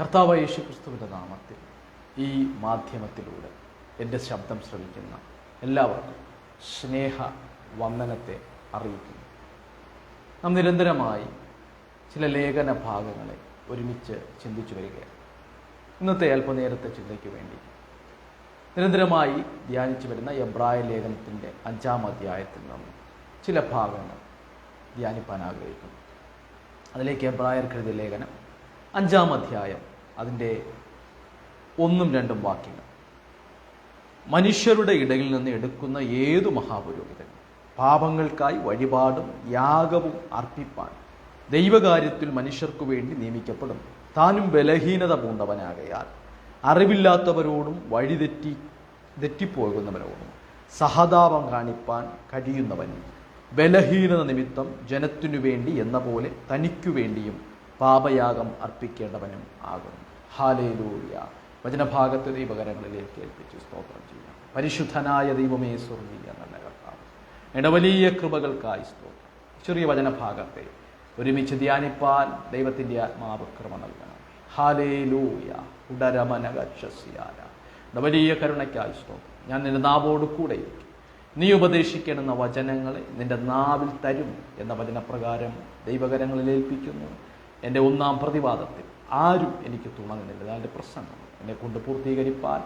കർത്താവ് യേശു ക്രിസ്തുവിന്റെ നാമത്തിൽ ഈ മാധ്യമത്തിലൂടെ എന്റെ ശബ്ദം ശ്രവിക്കുന്ന എല്ലാവർക്കും സ്നേഹ വന്ദനത്തെ അറിയിക്കുന്നു. നാം നിരന്തരമായി ചില ലേഖന ഭാഗങ്ങളെ ഒരുമിച്ച് ചിന്തിച്ചു വരികയാണ്. ഇന്നത്തെ അല്പനേരത്തെ ചിന്തയ്ക്ക് വേണ്ടി നിരന്തരമായി ധ്യാനിച്ചു വരുന്ന എബ്രായ ലേഖനത്തിന്റെ അഞ്ചാം അധ്യായത്തിൽ നിന്നും ചില ഭാഗങ്ങൾ ധ്യാനിപ്പാൻ ആഗ്രഹിക്കുന്നു. അതിലേക്ക് എബ്രായർ കൃതി ലേഖനം അഞ്ചാം അധ്യായം. അതിന്റെ ഒന്നും രണ്ടും വാക്യങ്ങൾ. മനുഷ്യരുടെ ഇടയിൽ നിന്ന് എടുക്കുന്ന ഏതു മഹാപുരോഹിതൻ പാപങ്ങൾക്കായി വഴിപാടും യാഗവും അർപ്പിപ്പാൻ ദൈവകാര്യത്തിൽ മനുഷ്യർക്കു വേണ്ടി നിയമിക്കപ്പെടും. താനും ബലഹീനത പൂണ്ടവനാകയാൽ അറിവില്ലാത്തവരോടും വഴിതെറ്റി തെറ്റിപ്പോകുന്നവരോടും സഹതാപം കാണിപ്പാൻ കഴിയുന്നവനും ബലഹീനത നിമിത്തം ജനത്തിനു വേണ്ടി എന്ന പോലെ തനിക്കു വേണ്ടിയും പാപയാഗം അർപ്പിക്കേണ്ടവനും ആകുന്നു. ഹാലേലൂയ വചനഭാഗത്തെ ദൈവകരങ്ങളിലേക്ക് ഏൽപ്പിച്ച് സ്തോത്രം ചെയ്യാം. പരിശുദ്ധനായ ദൈവമേ സ്വർഗീയ നല്ല കർത്താവ്. വലിയ കൃപകൾക്കായി സ്തോത്രം. ചെറിയ വചനഭാഗത്തെ ഒരുമിച്ച് ധ്യാനിപ്പാൻ ദൈവത്തിന്റെ ആത്മാവ് കൃപ നൽകണം. ഹാലേലൂയ ഉടരമനകക്ഷസ്യാല വലിയ കരുണയ്ക്കായി സ്തോത്രം. ഞാൻ നിന്റെ നാവോട് കൂടെ നീ ഉപദേശിക്കണമെന്ന വചനങ്ങളെ നിന്റെ നാവിൽ തരും എന്ന വചനപ്രകാരം ദൈവകരങ്ങളിൽ ഏൽപ്പിക്കുന്നു. എന്റെ ഒന്നാം പ്രതിവാദത്തിൽ ആരും എനിക്ക് തുണ നിന്നില്ല അതിന്റെ പ്രസംഗം. എന്നെ കൊണ്ട് പൂർത്തീകരിപ്പാൻ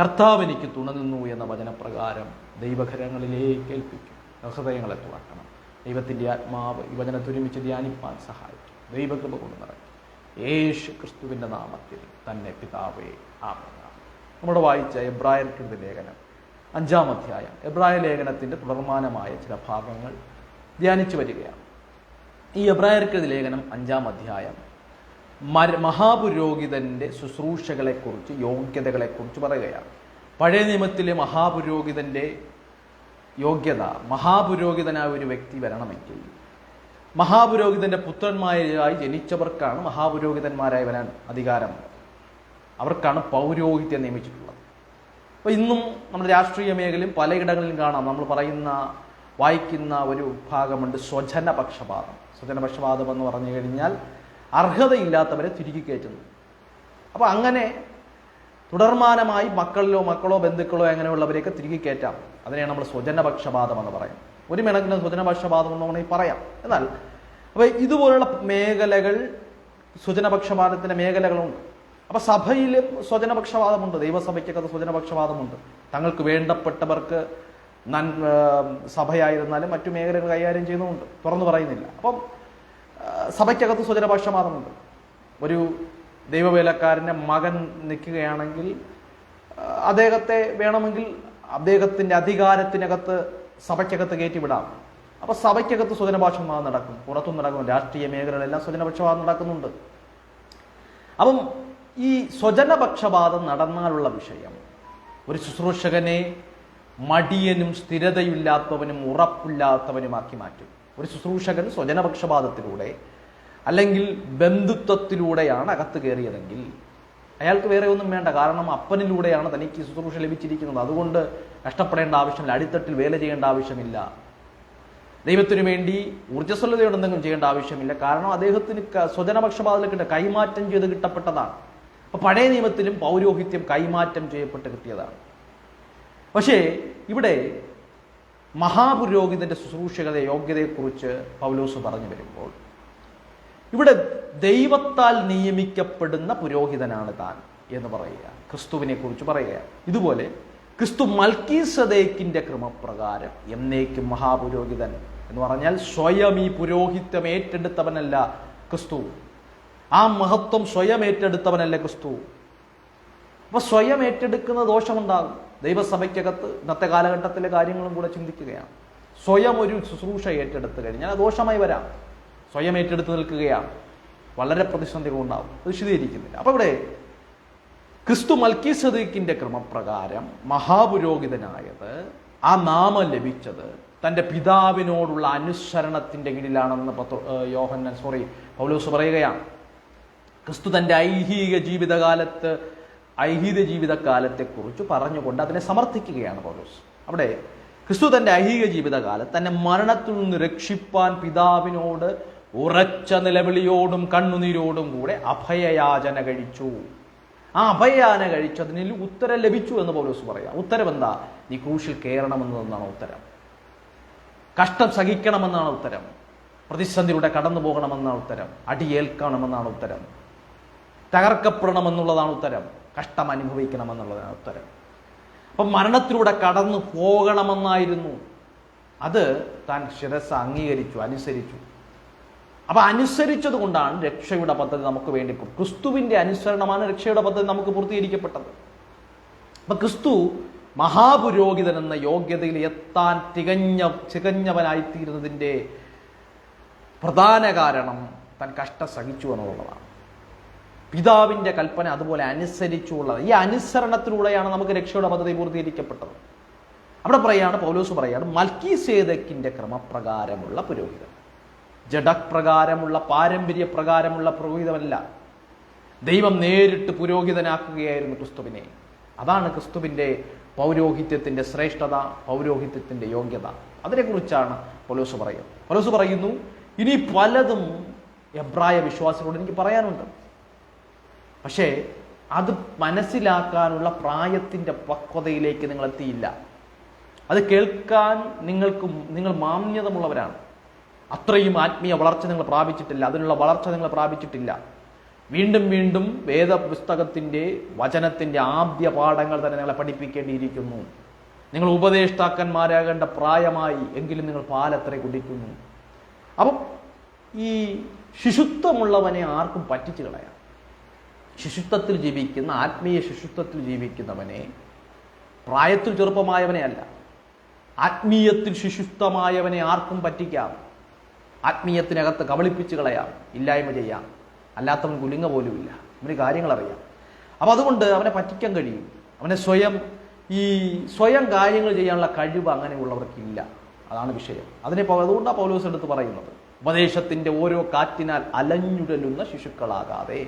കർത്താവ് എനിക്ക് തുണ നിന്നു എന്ന വചനപ്രകാരം ദൈവഘരങ്ങളിലേക്ക് ഏൽപ്പിക്കും. ഹൃദയങ്ങളെ തുറക്കണം. ദൈവത്തിന്റെ ആത്മാവ് ഈ വചനത്തൊരുമിച്ച് ധ്യാനിപ്പാൻ സഹായിക്കും. ദൈവകൃപ കൊണ്ട് നിറയ്ക്കും. യേശു ക്രിസ്തുവിന്റെ നാമത്തിൽ തന്നെ പിതാവേ ആമേൻ. നമ്മുടെ വായിച്ച എബ്രായർക്കെഴുതി ലേഖനം അഞ്ചാം അധ്യായം. എബ്രായ ലേഖനത്തിന്റെ തുടർമാനമായ ചില ഭാഗങ്ങൾ ധ്യാനിച്ചു വരികയാണ്. ഈ എബ്രായർക്കെതി ലേഖനം അഞ്ചാം അധ്യായം. മര മഹാപുരോഹിതന്റെ ശുശ്രൂഷകളെക്കുറിച്ച് യോഗ്യതകളെക്കുറിച്ച് പറയുകയാണ്. പഴയ നിയമത്തിലെ മഹാപുരോഹിതന്റെ യോഗ്യത മഹാപുരോഹിതനായ ഒരു വ്യക്തി വരണമെങ്കിൽ. മഹാപുരോഹിതന്റെ പുത്രന്മാരായി ജനിച്ചവർക്കാണ് മഹാപുരോഹിതന്മാരായി വരാൻ അധികാരം. അവർക്കാണ് പൗരോഹിത്യം നിയമിച്ചിട്ടുള്ളത്. അപ്പോൾ ഇന്നും നമ്മുടെ രാഷ്ട്രീയ മേഖലയും പലയിടങ്ങളിലും കാണാം. നമ്മൾ പറയുന്ന വായിക്കുന്ന ഒരു ഭാഗമുണ്ട് സ്വജനപക്ഷപാതം. സ്വജനപക്ഷപാതം എന്ന് പറഞ്ഞു കഴിഞ്ഞാൽ അർഹതയില്ലാത്തവരെ തിരികെ കയറ്റുന്നു. അപ്പോൾ അങ്ങനെ തുടർമാനമായി മക്കളിലോ മക്കളോ ബന്ധുക്കളോ അങ്ങനെയുള്ളവരെയൊക്കെ തിരികെ കയറ്റാം. അതിനെയാണ് നമ്മൾ സ്വജനപക്ഷപാതം എന്ന് പറയുന്നത്. ഒരു മിണക്കിന് സ്വജനപക്ഷപാതം എന്ന് വേണമെങ്കിൽ പറയാം. എന്നാൽ അപ്പോൾ ഇതുപോലുള്ള മേഖലകൾ സ്വജനപക്ഷപാതത്തിന്റെ മേഖലകളുണ്ട്. അപ്പോൾ സഭയിലും സ്വജനപക്ഷപാതമുണ്ട്. ദൈവസഭയ്ക്കൊക്കെ സ്വജനപക്ഷപാതമുണ്ട്. തങ്ങൾക്ക് വേണ്ടപ്പെട്ടവർക്ക് നൻ സഭയായിരുന്നാലും മറ്റു മേഖലകൾ കൈകാര്യം ചെയ്യുന്നുമുണ്ട്. തുറന്നു പറയുന്നില്ല. അപ്പം സഭയ്ക്കകത്ത് സ്വജനപക്ഷപാതമുണ്ട്. ഒരു ദൈവവേലക്കാരന്റെ മകൻ നിൽക്കുകയാണെങ്കിൽ അദ്ദേഹത്തെ വേണമെങ്കിൽ അദ്ദേഹത്തിന്റെ അധികാരത്തിനകത്ത് സഭയ്ക്കകത്ത് കയറ്റിവിടാം. അപ്പോൾ സഭയ്ക്കകത്ത് സ്വജനപക്ഷപാതം നടക്കും. പുറത്തും നടക്കും. രാഷ്ട്രീയ മേഖലകളെല്ലാം സ്വജനപക്ഷപാതം നടക്കുന്നുണ്ട്. അപ്പം ഈ സ്വജനപക്ഷപാതം നടന്നാലുള്ള വിഷയം ഒരു ശുശ്രൂഷകനെ മടിയനും സ്ഥിരതയില്ലാത്തവനും ഉറപ്പില്ലാത്തവനുമാക്കി മാറ്റും. ഒരു ശുശ്രൂഷകൻ സ്വജനപക്ഷപാതത്തിലൂടെ അല്ലെങ്കിൽ ബന്ധുത്വത്തിലൂടെയാണ് അകത്ത് കയറിയതെങ്കിൽ അയാൾക്ക് വേറെ ഒന്നും വേണ്ട. കാരണം അപ്പനിലൂടെയാണ് തനിക്ക് ശുശ്രൂഷ ലഭിച്ചിരിക്കുന്നത്. അതുകൊണ്ട് കഷ്ടപ്പെടേണ്ട ആവശ്യമില്ല. അടിത്തട്ടിൽ വേല ചെയ്യേണ്ട ആവശ്യമില്ല. ദൈവത്തിനു വേണ്ടി ഊർജസ്വലതയോടെ ചെയ്യേണ്ട ആവശ്യമില്ല. കാരണം അദ്ദേഹത്തിന് സ്വജനപക്ഷപാതത്തിൽ കൈമാറ്റം ചെയ്ത് കിട്ടപ്പെട്ടതാണ്. അപ്പൊ പഴയ നിയമത്തിലും പൗരോഹിത്യം കൈമാറ്റം ചെയ്യപ്പെട്ട് കിട്ടിയതാണ്. പക്ഷേ ഇവിടെ മഹാപുരോഹിതന്റെ ശുശ്രൂഷകത യോഗ്യതയെക്കുറിച്ച് പൗലോസ് പറഞ്ഞു വരുമ്പോൾ ഇവിടെ ദൈവത്താൽ നിയമിക്കപ്പെടുന്ന പുരോഹിതനാണ് താൻ എന്ന് പറയുക. ക്രിസ്തുവിനെ കുറിച്ച് പറയുക. ഇതുപോലെ ക്രിസ്തു മൽക്കീസദേക്കിന്റെ ക്രമപ്രകാരം എന്നേക്കും മഹാപുരോഹിതൻ എന്ന് പറഞ്ഞാൽ സ്വയം ഈ പുരോഹിത്യം ഏറ്റെടുത്തവനല്ല ക്രിസ്തു. ആ മഹത്വം സ്വയം ഏറ്റെടുത്തവനല്ല ക്രിസ്തു. അപ്പൊ സ്വയം ഏറ്റെടുക്കുന്ന ദോഷമുണ്ടാകും ദൈവസഭയ്ക്കകത്ത് ഇന്നത്തെ കാലഘട്ടത്തിലെ കാര്യങ്ങളും കൂടെ ചിന്തിക്കുകയാണ്. സ്വയം ഒരു ശുശ്രൂഷ ഏറ്റെടുത്ത് കഴിഞ്ഞാൽ ഞാൻ ദോഷമായി വരാം. സ്വയം ഏറ്റെടുത്ത് നിൽക്കുകയാണ്. വളരെ പ്രതിസന്ധികൾ ഉണ്ടാവും അത് വിശദീകരിക്കുന്നില്ല. അപ്പൊ ഇവിടെ ക്രിസ്തു മൽക്കി സദീഖിന്റെ ക്രമപ്രകാരം മഹാപുരോഹിതനായത് ആ നാമം ലഭിച്ചത് തന്റെ പിതാവിനോടുള്ള അനുസരണത്തിന്റെ കീഴിലാണെന്ന് പത്ര യോഹന്നൻ സോറി പൗലോസ് പറയുകയാണ്. ക്രിസ്തു തന്റെ ഐഹിക ജീവിതകാലത്ത് ഐഹിക ജീവിതകാലത്തെക്കുറിച്ച് പറഞ്ഞുകൊണ്ട് അതിനെ സമർത്ഥിക്കുകയാണ് പൗലോസ്. അവിടെ ക്രിസ്തു തന്റെ ഐഹിക ജീവിതകാലം തന്നെ മരണത്തിൽ നിന്ന് രക്ഷിപ്പാൻ പിതാവിനോട് ഉറച്ച നിലവിളിയോടും കണ്ണുനീരോടും കൂടെ അഭയയാചന കഴിച്ചു. ആ അഭയയാചന കഴിച്ചതിന് ഉത്തരം ലഭിച്ചു എന്ന് പൗലോസ് പറയാം. ഉത്തരം എന്താ? നീ ക്രൂശിൽ കയറണമെന്നതാണ് ഉത്തരം. കഷ്ടം സഹിക്കണമെന്നാണ് ഉത്തരം. പ്രതിസന്ധിയിലൂടെ കടന്നു പോകണമെന്നാണ് ഉത്തരം. അടിയേൽക്കണമെന്നാണ് ഉത്തരം. തകർക്കപ്പെടണമെന്നുള്ളതാണ് ഉത്തരം. കഷ്ടം അനുഭവിക്കണമെന്നുള്ളതാണ് ഉത്തരം. അപ്പം മരണത്തിലൂടെ കടന്നു പോകണമെന്നായിരുന്നു. അത് താൻ ശിരസ് അംഗീകരിച്ചു അനുസരിച്ചു. അപ്പൊ അനുസരിച്ചത് കൊണ്ടാണ് രക്ഷയുടെ പദ്ധതി നമുക്ക് വേണ്ടി ക്രിസ്തുവിന്റെ അനുസരണമാണ് രക്ഷയുടെ പദ്ധതി നമുക്ക് പൂർത്തീകരിക്കപ്പെട്ടത്. അപ്പൊ ക്രിസ്തു മഹാപുരോഹിതൻ എന്ന യോഗ്യതയിൽ എത്താൻ തികഞ്ഞ തികഞ്ഞവനായിത്തീരുന്നതിന്റെ പ്രധാന കാരണം താൻ കഷ്ട സഹിച്ചു എന്നുള്ളതാണ്. പിതാവിന്റെ കൽപ്പന അതുപോലെ അനുസരിച്ചുള്ളത്. ഈ അനുസരണത്തിലൂടെയാണ് നമുക്ക് രക്ഷയുടെ പദ്ധതി പൂർത്തീകരിക്കപ്പെട്ടത്. അവിടെ പറയാണ് പൗലോസ് പറയാണ് മൽക്കി സേതക്കിന്റെ ക്രമപ്രകാരമുള്ള പുരോഹിതൻ. പ്രകാരമുള്ള പാരമ്പര്യ പ്രകാരമുള്ള പുരോഹിതമല്ല. ദൈവം നേരിട്ട് പുരോഹിതനാക്കുകയായിരുന്നു ക്രിസ്തുവിനെ. അതാണ് ക്രിസ്തുവിന്റെ പൗരോഹിത്യത്തിന്റെ ശ്രേഷ്ഠത പൗരോഹിത്യത്തിന്റെ യോഗ്യത. അതിനെക്കുറിച്ചാണ് പൗലോസ് പറയുന്നത്. പൗലോസ് പറയുന്നു ഇനി പലതും എബ്രായ വിശ്വാസികളോട് എനിക്ക് പറയാനുണ്ട്. പക്ഷേ അത് മനസ്സിലാക്കാനുള്ള പ്രായത്തിന്റെ പക്വതയിലേക്ക് നിങ്ങൾ എത്തിയില്ല. അത് കേൾക്കാൻ നിങ്ങൾക്ക് നിങ്ങൾ മാന്യതമുള്ളവരാണ്. അത്രയും ആത്മീയ വളർച്ച നിങ്ങൾ പ്രാപിച്ചിട്ടില്ല. അതിനുള്ള വളർച്ച നിങ്ങൾ പ്രാപിച്ചിട്ടില്ല. വീണ്ടും വീണ്ടും വേദപുസ്തകത്തിന്റെ വചനത്തിന്റെ ആദ്യ പാഠങ്ങൾ തന്നെ നിങ്ങളെ പഠിപ്പിക്കേണ്ടിയിരിക്കുന്നു. നിങ്ങൾ ഉപദേഷ്ടാക്കന്മാരാകേണ്ട പ്രായമായി എങ്കിലും നിങ്ങൾ പാലത്ര കുടിക്കുന്നു. അപ്പം ഈ ശിശുത്വമുള്ളവനെ ആർക്കും പറ്റിച്ചു കളയാം. ശിശുത്വത്തിൽ ജീവിക്കുന്ന ആത്മീയ ശിശുത്വത്തിൽ ജീവിക്കുന്നവനെ പ്രായത്തിൽ ചെറുപ്പമായവനെ അല്ല. ആത്മീയത്തിൽ ശിശുത്വമായവനെ ആർക്കും പറ്റിക്കാം. ആത്മീയത്തിനകത്ത് കബളിപ്പിച്ച് കളയാം ഇല്ലായ്മ ചെയ്യാം. അല്ലാത്തവൻ കുലുങ്ങ പോലുമില്ല. അവന് കാര്യങ്ങൾ അറിയാം അപ്പം അതുകൊണ്ട് അവനെ പറ്റിക്കാൻ കഴിയും. അവനെ സ്വയം ഈ സ്വയം കാര്യങ്ങൾ ചെയ്യാനുള്ള കഴിവ് അങ്ങനെയുള്ളവർക്കില്ല. അതാണ് വിഷയം. അതിനെ അതുകൊണ്ടാണ് പൗലോസ് എടുത്ത് പറയുന്നത്. ഉപദേശത്തിന്റെ ഓരോ കാറ്റിനാൽ അലഞ്ഞുടലുന്ന ശിശുക്കളാകാതെ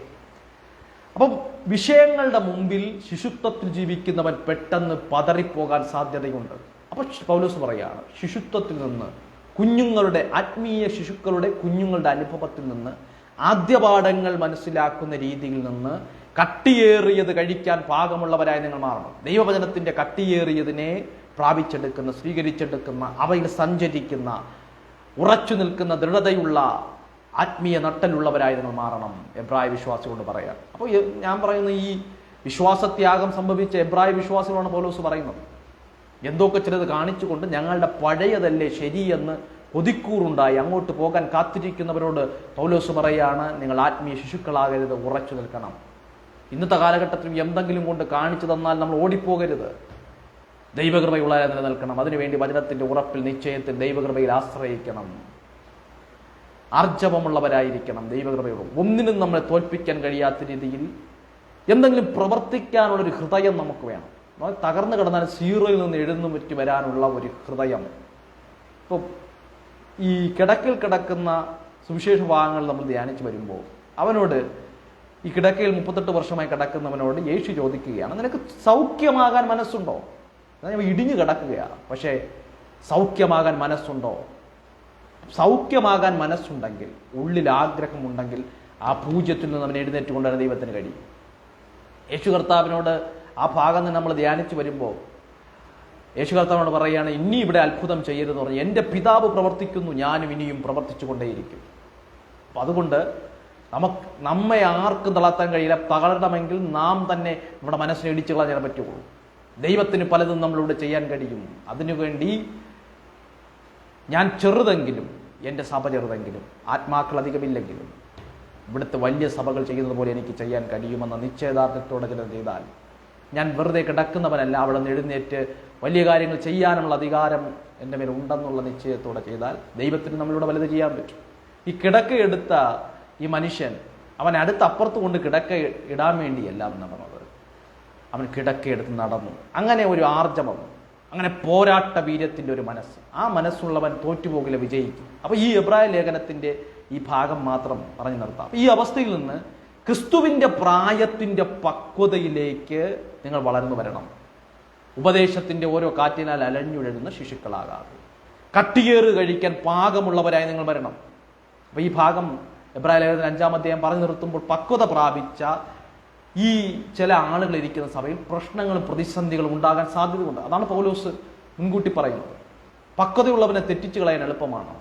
അപ്പം വിഷയങ്ങളുടെ മുമ്പിൽ ശിശുത്വത്തിൽ ജീവിക്കുന്നവൻ പെട്ടെന്ന് പതറിപ്പോകാൻ സാധ്യതയുണ്ട്. അപ്പൊ പൗലോസ് പറയാണ് ശിശുത്വത്തിൽ നിന്ന് കുഞ്ഞുങ്ങളുടെ ആത്മീയ ശിശുക്കളുടെ കുഞ്ഞുങ്ങളുടെ അനുഭവത്തിൽ നിന്ന് ആദ്യപാഠങ്ങൾ മനസ്സിലാക്കുന്ന രീതിയിൽ നിന്ന് കട്ടിയേറിയത് കഴിക്കാൻ പാകമുള്ളവരായി നിങ്ങൾ മാറണം. ദൈവവചനത്തിന്റെ കട്ടിയേറിയതിനെ പ്രാപിച്ചെടുക്കുന്ന സ്വീകരിച്ചെടുക്കുന്ന അവയിൽ സഞ്ചരിക്കുന്ന ഉറച്ചു നിൽക്കുന്ന ദൃഢതയുള്ള ആത്മീയ നട്ടലുള്ളവരായി നിങ്ങൾ മാറണം. എബ്രായ വിശ്വാസികളോട് പറയാം. അപ്പോൾ ഞാൻ പറയുന്ന ഈ വിശ്വാസത്യാഗം സംഭവിച്ച എബ്രായ വിശ്വാസികളാണ് പോലോസ് പറയുന്നത്. എന്തൊക്കെ ചിലത് കാണിച്ചുകൊണ്ട് ഞങ്ങളുടെ പഴയതല്ലേ ശരിയെന്ന് കൊതിക്കൂറുണ്ടായി അങ്ങോട്ട് പോകാൻ കാത്തിരിക്കുന്നവരോട് പൗലോസ് പറയാണ് നിങ്ങൾ ആത്മീയ ശിശുക്കളാകരുത് ഉറച്ചു നിൽക്കണം. ഇന്നത്തെ കാലഘട്ടത്തിൽ എന്തെങ്കിലും കൊണ്ട് കാണിച്ചു തന്നാൽ നമ്മൾ ഓടിപ്പോകരുത്. ദൈവകൃപയുള്ള നിലനിൽക്കണം. അതിനുവേണ്ടി വചനത്തിന്റെ ഉറപ്പിൽ നിശ്ചയത്തിൽ ദൈവകൃപയിൽ ആശ്രയിക്കണം. ആർജവമുള്ളവരായിരിക്കണം ദൈവകൃപയോട്. ഒന്നിനും നമ്മളെ തോൽപ്പിക്കാൻ കഴിയാത്ത രീതിയിൽ എന്തെങ്കിലും പ്രവർത്തിക്കാനുള്ളൊരു ഹൃദയം നമുക്ക് വേണം. തകർന്നു കിടന്നാൽ സീറോയിൽ നിന്ന് എഴുന്നു പറ്റി വരാനുള്ള ഒരു ഹൃദയം. ഇപ്പോൾ ഈ കിടക്കിൽ കിടക്കുന്ന സുവിശേഷ ഭാഗങ്ങൾ നമ്മൾ ധ്യാനിച്ച് വരുമ്പോൾ അവനോട് ഈ കിടക്കയിൽ മുപ്പത്തെട്ട് വർഷമായി കിടക്കുന്നവനോട് യേശു ചോദിക്കുകയാണ് നിനക്ക് സൗഖ്യമാകാൻ മനസ്സുണ്ടോ? ഇടിഞ്ഞു കിടക്കുകയാണ്. പക്ഷേ സൗഖ്യമാകാൻ മനസ്സുണ്ടോ? സൗഖ്യമാകാൻ മനസ്സുണ്ടെങ്കിൽ ഉള്ളിൽ ആഗ്രഹമുണ്ടെങ്കിൽ ആ പൂജ്യത്തിൽ നിന്ന് അവൻ എഴുന്നേറ്റ് കൊണ്ടുവരാൻ ദൈവത്തിന് കഴിയും. യേശു കർത്താവിനോട് ആ ഭാഗം നിന്ന് നമ്മൾ ധ്യാനിച്ചു വരുമ്പോൾ യേശു കർത്താവിനോട് പറയുകയാണ് ഇനി ഇവിടെ അത്ഭുതം ചെയ്യരുതെന്ന് പറഞ്ഞു എന്റെ പിതാവ് പ്രവർത്തിക്കുന്നു ഞാനും ഇനിയും പ്രവർത്തിച്ചു കൊണ്ടേയിരിക്കും. അപ്പം അതുകൊണ്ട് നമുക്ക് നമ്മെ ആർക്കും തളർത്താൻ കഴിയില്ല. തളരണമെങ്കിൽ നാം തന്നെ നമ്മുടെ മനസ്സിനെ ഇടിച്ചു കളഞ്ഞാൽ പറ്റുള്ളൂ ദൈവത്തിന് പലതും നമ്മളിവിടെ ചെയ്യാൻ കഴിയും. അതിനുവേണ്ടി ഞാൻ ചെറുതെങ്കിലും എന്റെ സഭ ചെറുതെങ്കിലും ആത്മാക്കൾ അധികമില്ലെങ്കിലും ഇവിടുത്തെ വലിയ സഭകൾ ചെയ്യുന്നത് പോലെ എനിക്ക് ചെയ്യാൻ കഴിയുമെന്ന നിശ്ചയദാർഢ്യത്തോടെ ചിലത് ചെയ്താൽ ഞാൻ വെറുതെ കിടക്കുന്നവനല്ല അവിടെ നിന്ന് എഴുന്നേറ്റ് വലിയ കാര്യങ്ങൾ ചെയ്യാനുള്ള അധികാരം എന്റെ മേൽ ഉണ്ടെന്നുള്ള നിശ്ചയത്തോടെ ചെയ്താൽ ദൈവത്തിന് നമ്മളിവിടെ വലുത് ചെയ്യാൻ പറ്റും. ഈ കിടക്ക എടുത്ത ഈ മനുഷ്യൻ അവൻ അടുത്ത് അപ്പുറത്ത് കൊണ്ട് കിടക്ക ഇടാൻ വേണ്ടിയല്ല അവൻ നടന്നത് അവൻ കിടക്കയെടുത്ത് നടന്നു. അങ്ങനെ ഒരു ആർജവം അങ്ങനെ പോരാട്ട വീര്യത്തിന്റെ ഒരു മനസ്സ്. ആ മനസ്സുള്ളവൻ തോറ്റുപോകില്ല വിജയിക്കും. അപ്പൊ ഈ എബ്രായ ലേഖനത്തിന്റെ ഈ ഭാഗം മാത്രം പറഞ്ഞു നിർത്താം. ഈ അവസ്ഥയിൽ നിന്ന് ക്രിസ്തുവിന്റെ പ്രായത്തിന്റെ പക്വതയിലേക്ക് നിങ്ങൾ വളർന്നു വരണം. ഉപദേശത്തിന്റെ ഓരോ കാറ്റിനാൽ അലഞ്ഞുഴലുന്ന ശിശുക്കളാകാതെ. കട്ടിയേറ് കഴിക്കാൻ പാകമുള്ളവരായി നിങ്ങൾ വരണം. അപ്പോൾ ഈ ഭാഗം എബ്രാഹിം ലേഖനത്തിൽ അഞ്ചാം അധ്യായം പറഞ്ഞു നിർത്തുമ്പോൾ പക്വത പ്രാപിച്ച ഈ ചില ആളുകൾ ഇരിക്കുന്ന സഭയിൽ പ്രശ്നങ്ങളും പ്രതിസന്ധികളും ഉണ്ടാകാൻ സാധ്യതയുണ്ട്. അതാണ് പൗലോസ് മുൻകൂട്ടി പറയുന്നത്. പക്വതയുള്ളവനെ തെറ്റിച്ചു കളയാൻ എളുപ്പമാണ്.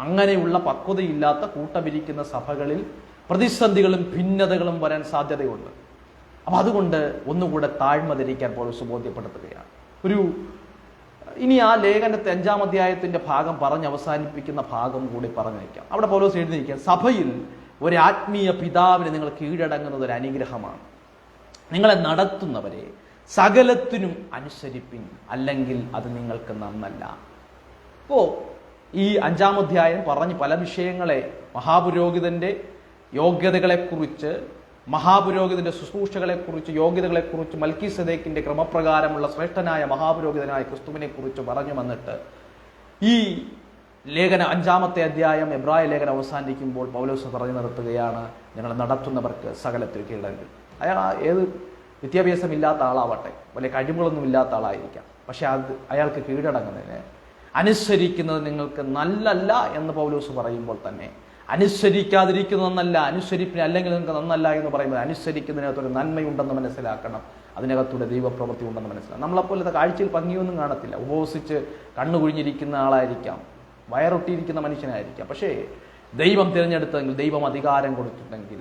അങ്ങനെയുള്ള പക്വതയില്ലാത്ത കൂട്ടമിരിക്കുന്ന സഭകളിൽ പ്രതിസന്ധികളും ഭിന്നതകളും വരാൻ സാധ്യതയുണ്ട്. അപ്പം അതുകൊണ്ട് ഒന്നുകൂടെ താഴ്മ ധരിക്കാൻ പൗലോസ് ബോധ്യപ്പെടുത്തുകയാണ്. ഒരു ഇനി ആ ലേഖനത്തെ അഞ്ചാം അധ്യായത്തിന്റെ ഭാഗം പറഞ്ഞ് അവസാനിപ്പിക്കുന്ന ഭാഗം കൂടി പറഞ്ഞു വയ്ക്കാം അവിടെ പൗലോസ് എഴുതിയിരിക്കുക സഭയിൽ ഒരു ആത്മീയ പിതാവിന് നിങ്ങൾ കീഴടങ്ങുന്നത് ഒരു അനുഗ്രഹമാണ്. നിങ്ങളെ നടത്തുന്നവരെ സകലത്തിനും അനുസരിപ്പിൻ അല്ലെങ്കിൽ അത് നിങ്ങൾക്ക് നന്നല്ല. അപ്പോ ഈ അഞ്ചാം അധ്യായം പറഞ്ഞ് പല വിഷയങ്ങളെ മഹാപുരോഹിതന്റെ യോഗ്യതകളെക്കുറിച്ച് മഹാപുരോഹിതന്റെ ശുശ്രൂഷകളെക്കുറിച്ച് യോഗ്യതകളെക്കുറിച്ച് മൽക്കി സദേക്കിന്റെ ക്രമപ്രകാരമുള്ള ശ്രേഷ്ഠനായ മഹാപുരോഹിതനായ ക്രിസ്തുവിനെ കുറിച്ച് പറഞ്ഞു വന്നിട്ട് ഈ ലേഖന അഞ്ചാമത്തെ അധ്യായം എബ്രായ ലേഖനം അവസാനിക്കുമ്പോൾ പൗലോസ് പറഞ്ഞു നിർത്തുകയാണ് ഞങ്ങൾ നടത്തുന്നവർക്ക് സകലത്തിൽ കീഴടങ്ങി. അയാൾ ഏത് വിദ്യാഭ്യാസമില്ലാത്ത ആളാവട്ടെ വലിയ കഴിവുകളൊന്നും ഇല്ലാത്ത ആളായിരിക്കാം. പക്ഷേ അത് അയാൾക്ക് കീഴടങ്ങുന്നതിന് അനുസരിക്കുന്നത് നിങ്ങൾക്ക് നല്ലല്ല എന്ന് പൗലോസ് പറയുമ്പോൾ തന്നെ അനുസരിക്കാതിരിക്കുന്നത് നന്നല്ല അനുസരിപ്പിന് അല്ലെങ്കിൽ നിങ്ങൾക്ക് നന്നല്ല എന്ന് പറയുമ്പോൾ അനുസരിക്കുന്നതിനകത്തൊരു നന്മയുണ്ടെന്ന് മനസ്സിലാക്കണം. അതിനകത്തൂടെ ദൈവപ്രവൃത്തി ഉണ്ടെന്ന് മനസ്സിലാക്കാം നമ്മളെപ്പോലത്തെ കാഴ്ചയിൽ ഭംഗിയൊന്നും കാണത്തില്ല. ഉപവസിച്ച് കണ്ണു കുഴിഞ്ഞിരിക്കുന്ന ആളായിരിക്കാം. വയറൊട്ടിയിരിക്കുന്ന മനുഷ്യനായിരിക്കാം. പക്ഷേ ദൈവം തിരഞ്ഞെടുത്തെങ്കിൽ ദൈവം അധികാരം കൊടുത്തിട്ടുണ്ടെങ്കിൽ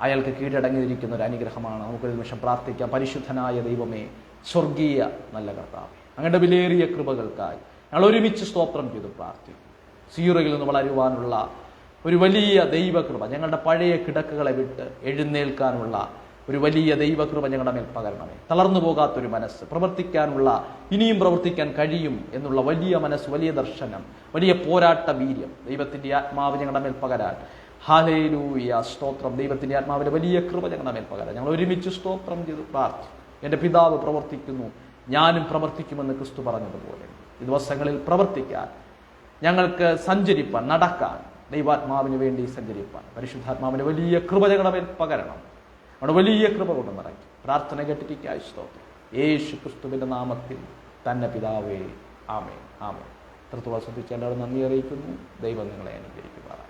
അയാൾക്ക് കീഴടങ്ങിയിരിക്കുന്ന ഒരു അനുഗ്രഹമാണ്. നമുക്കൊരു നിമിഷം പ്രാർത്ഥിക്കാം. പരിശുദ്ധനായ ദൈവമേ സ്വർഗീയ നല്ല കർത്താവ് അങ്ങയുടെ വിലയേറിയ കൃപകൾക്കായി ഞങ്ങൾ ഒരുമിച്ച് സ്തോത്രം ചെയ്ത് പ്രാർത്ഥിക്കും സീറയിൽ നിന്ന് വളരുവാനുള്ള ഒരു വലിയ ദൈവകൃപ ഞങ്ങളുടെ പഴയ കിടക്കുകളെ വിട്ട് എഴുന്നേൽക്കാനുള്ള ഒരു വലിയ ദൈവകൃപ ഞങ്ങളുടെ മേൽ പകരണമേ. തളർന്നു പോകാത്തൊരു മനസ്സ് പ്രവർത്തിക്കാനുള്ള ഇനിയും പ്രവർത്തിക്കാൻ കഴിയും എന്നുള്ള വലിയ മനസ്സ് വലിയ ദർശനം വലിയ പോരാട്ട വീര്യം ദൈവത്തിന്റെ ആത്മാവ് ഞങ്ങളുടെ മേൽ പകരാൻ. ഹാലേലൂയ സ്തോത്രം. ദൈവത്തിന്റെ ആത്മാവിന്റെ വലിയ കൃപ ഞങ്ങളുടെ മേൽ പകരാൻ. ഞങ്ങൾ ഒരുമിച്ച് സ്തോത്രം ചെയ്ത്. പ്രാർത്ഥിച്ചു എന്റെ പിതാവ് പ്രവർത്തിക്കുന്നു. ഞാനും പ്രവർത്തിക്കുമെന്ന് ക്രിസ്തു പറഞ്ഞതുപോലെ. ഈ ദിവസങ്ങളിൽ പ്രവർത്തിക്കാൻ ഞങ്ങൾക്ക് സഞ്ചരിപ്പാൻ നടക്കാൻ ദൈവാത്മാവിന് വേണ്ടി സഞ്ചരിപ്പാൻ പരിശുദ്ധാത്മാവിന് വലിയ കൃപ ഞങ്ങളുടെ മേൽ പകരണം. അവിടെ വലിയ കൃപ കൊണ്ട് നിറയ്ക്കും പ്രാർത്ഥന കേട്ടിരിക്കുക സ്തോത്രം. യേശു ക്രിസ്തുവിന്റെ നാമത്തിൽ തന്നെ പിതാവേ ആമേ ആമേ എത്രത്തോളം ശ്രദ്ധിച്ച എല്ലാവരും നന്ദി അറിയിക്കുന്നു. ദൈവം നിങ്ങളെ അനുഗ്രഹിക്കുവാൻ